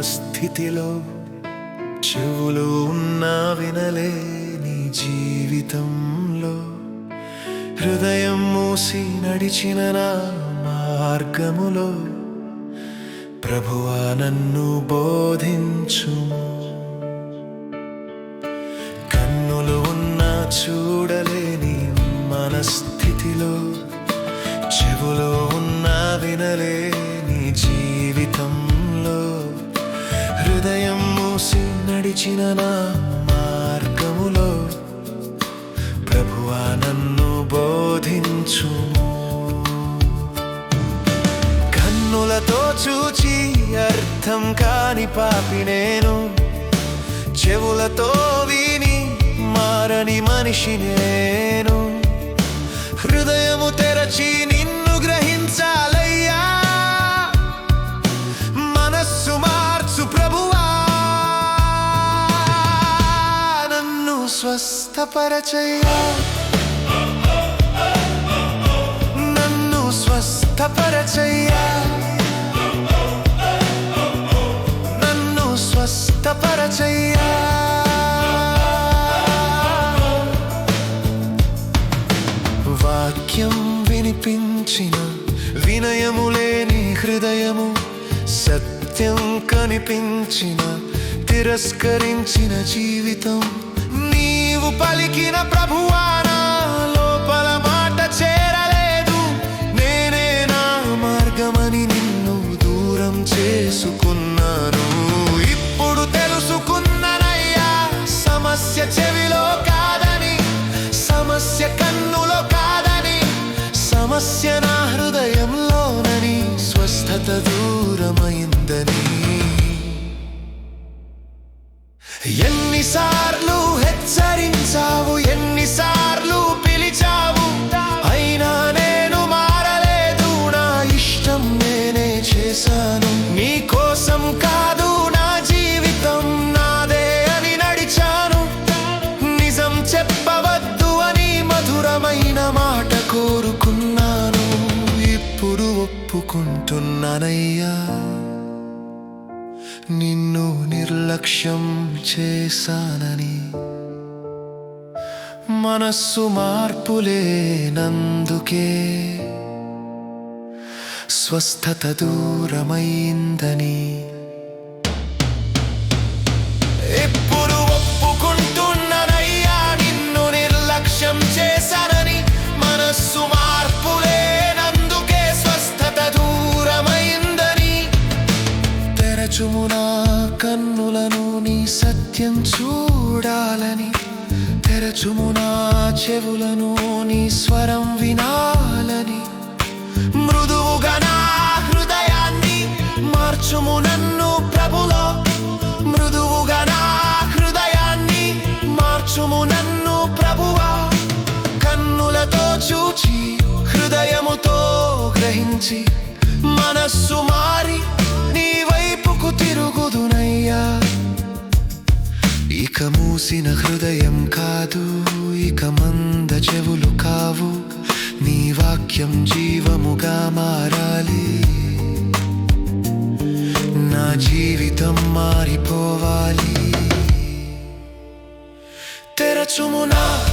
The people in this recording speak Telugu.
స్థితిలో చెవులు ఉన్నా వినలే నీ జీవితంలో హృదయం మూసి నడిచిన నా మార్గములో ప్రభువా నన్ను బోధించుము. నా మార్గములో ప్రభువా నన్ను బోధించుము కన్నులతో చూచి అర్థం కాని పాపి నేను చెవులతో విని మారని మనిషి నేను. స్వస్థపరచయ్యా. నన్ను స్వస్థపరచయ్యా. నన్ను స్వస్థపరచయ్యా. వాక్యం వినిపించిన వినయము లేని హృదయము సత్యం కనిపించిన తిరస్కరించిన జీవితం. నీవు పలికిన ప్రభువానా లోపల మాట చేరలేదు. నేనే నా మార్గమని నిన్ను దూరం చేసుకున్నాను. ఇప్పుడు తెలుసుకున్నానయ్యా సమస్య చెవిలో కాదని సమస్య కన్నులో కాదని సమస్య నా ఎన్నిసార్లు హెచ్చరించావు ఎన్నిసార్లు పిలిచావు? అయినా నేను మారలేదు నా ఇష్టం నేనే చేశాను. నీ కోసం కాదు నా జీవితం నాదే అని నడిచాను. నిజం చెప్పవద్దు అని మధురమైన మాట కోరుకున్నాను. ఇప్పుడు ఒప్పుకుంటున్నానయ్యా. నిన్ను నిర్లక్ష్యం చేశానని. మనస్సు మార్పులేనందుకే స్వస్థత దూరమైందని. నిత్యం చూడాలని తెరచుము నా చెవులను నీ స్వరం వినాలని. మృదువుగా నా హృదయాన్ని మార్చుము నన్ను ప్రభులో. మృదువుగా నా హృదయాన్ని మార్చుము నన్ను ప్రభువా. కన్నులతో చూచి హృదయముతో గ్రహించి మనస్సు మారి నీ వైపుకు తిరుగు మూసిన హృదయం కాదు ఇక మంద చెవులు కావు. నీ వాక్యం జీవముగా మారాలి. నా జీవితం మారిపోవాలి. తెరచుము నా